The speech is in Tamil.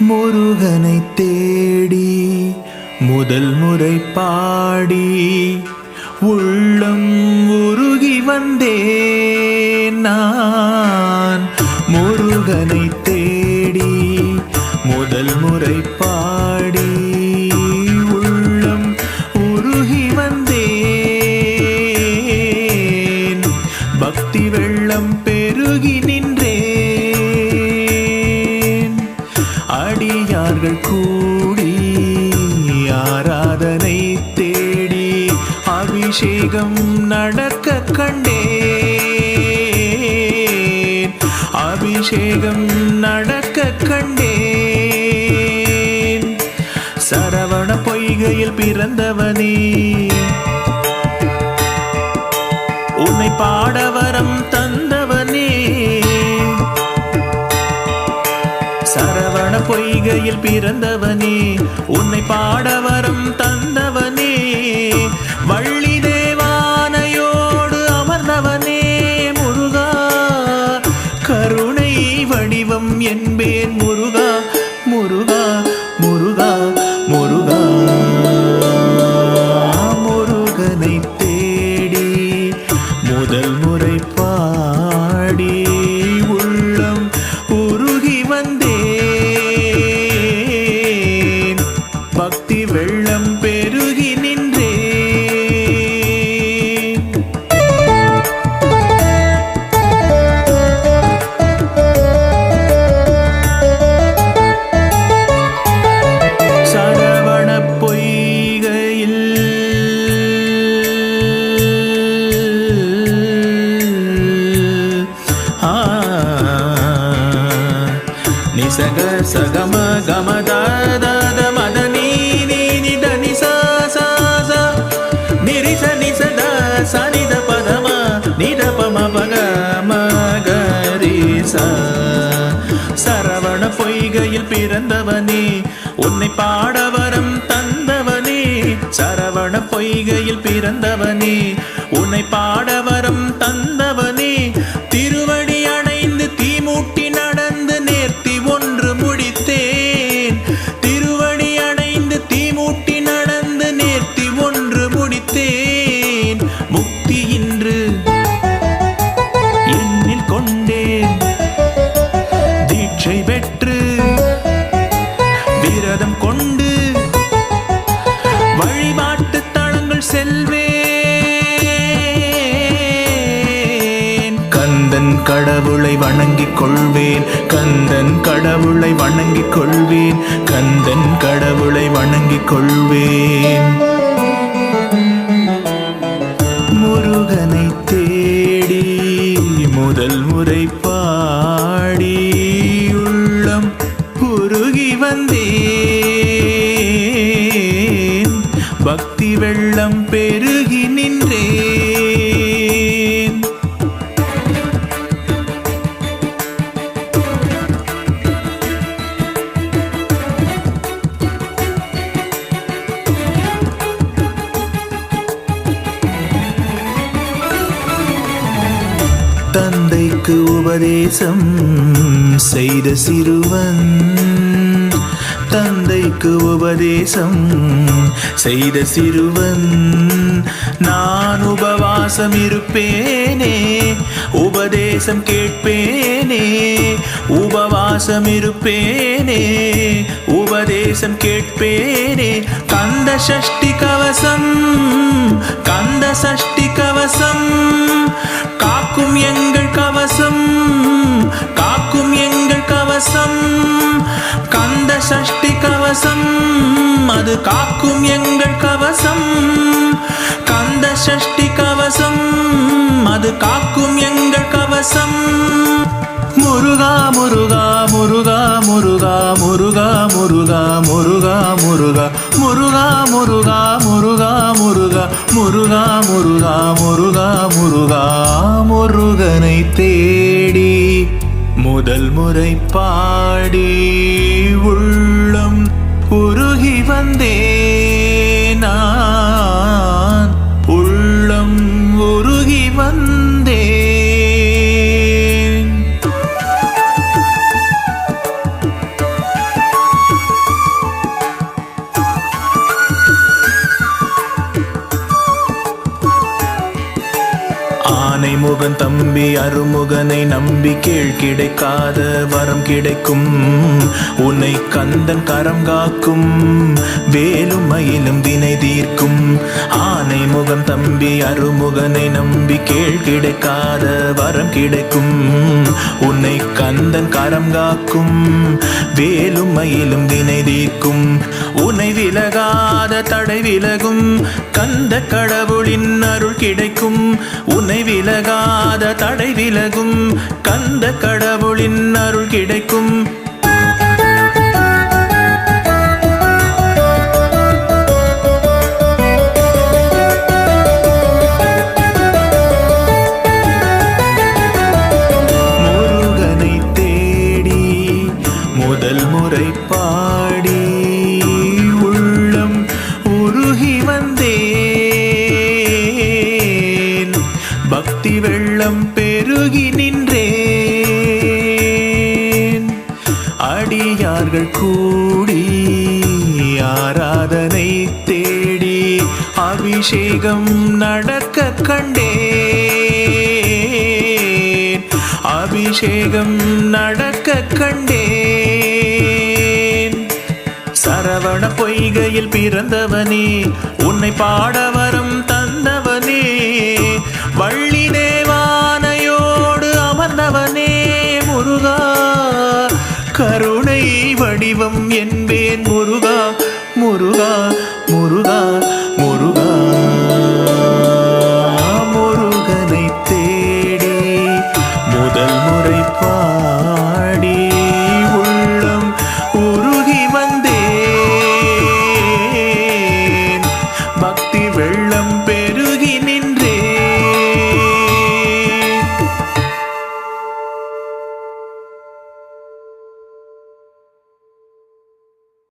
முருகனை தேடி முதல் முறை பாடி உள்ளம் உருகி வந்தேன் நான். முருகனை தேடி முதல் முறை பாடி உள்ளம் உருகி வந்தேன் பக்தி வெள்ளம் பெருகி நின்றேன் அடியார்கள் கூடி ஆராதனை தேடி அபிஷேகம் நடக்க கண்டேன். அபிஷேகம் நடக்க கண்டேன். சரவண பொய்கையில் பிறந்தவனே. உன்னை பாடவரம் த பொய்கையில் பிறந்தவனே உன்னை பாடவரம் தந்தவனே வள்ளி தேவானையோடு அமர்ந்தவனே முருகா கருணை வடிவம் என்பே சரவண பொய்கையில் பிறந்தவனே உன்னை பாட கடவுளை வணங்கிக் கொள்வேன். கந்தன் கடவுளை வணங்கிக் கொள்வேன். கந்தன் கடவுளை வணங்கிக் கொள்வேன். முருகனை தேடி முதல் முறை தந்தைக்கு உபதேசம் செய்த சிறுவன். தந்தைக்கு உபதேசம் செய்த சிறுவன். நான் உபவாசம் இருப்பேனே உபதேசம் கேட்பேனே உபவாசம் இருப்பேனே உபதேசம் கேட்பேனே. கந்த சஷ்டி கவசம் கந்த சஷ்டி கவசம் காக்கும் எங்கள் கவசம் காக்கும் எங்கள் கவசம் கந்த சஷ்டி கவசம் அது காக்கும் எங்கள் கவசம். கந்த சஷ்டி கவசம் அது காக்கும் எங்கள் கவசம். முருகா முருகா முருகா முருகா முருகா முருகா முருகா முருகா முருகா முருகா முருகா முருகா முருகா முருகா முருகா முருகா முருகனை தேடி முதல் முறை பாடி உள் ஆனைமுகன் தம்பி அருமுகனை நம்பி கீழ் கிடைக்காத வரம் கிடைக்கும். உன்னை கந்தன் கரம் காக்கும். வேலும் மயிலும் வினை தீர்க்கும். ஆனை முகம் தம்பி அருமுகனை நம்பி கீழ் கிடைக்காத வரம் கிடைக்கும். உன்னை கந்தன் கரம் காக்கும். வேலும் மயிலும் வினை தீர்க்கும். உன்னை விலகாத தடை விலகும். கந்த கடவுளின் அருள் கிடைக்கும். உன்னை விலகாத தடை விலகும். கந்த கடவுளின் அருள் கிடைக்கும். பக்தி வெள்ளம் பெருகி நின்றேன். அடியார்கள் கூடி ஆராதனை தேடி அபிஷேகம் நடக்க கண்டேன். அபிஷேகம் நடக்க கண்டேன். சரவண பொய்கையில் பிறந்தவனே உன்னை பாடவ அமர்ந்தவனே என்பே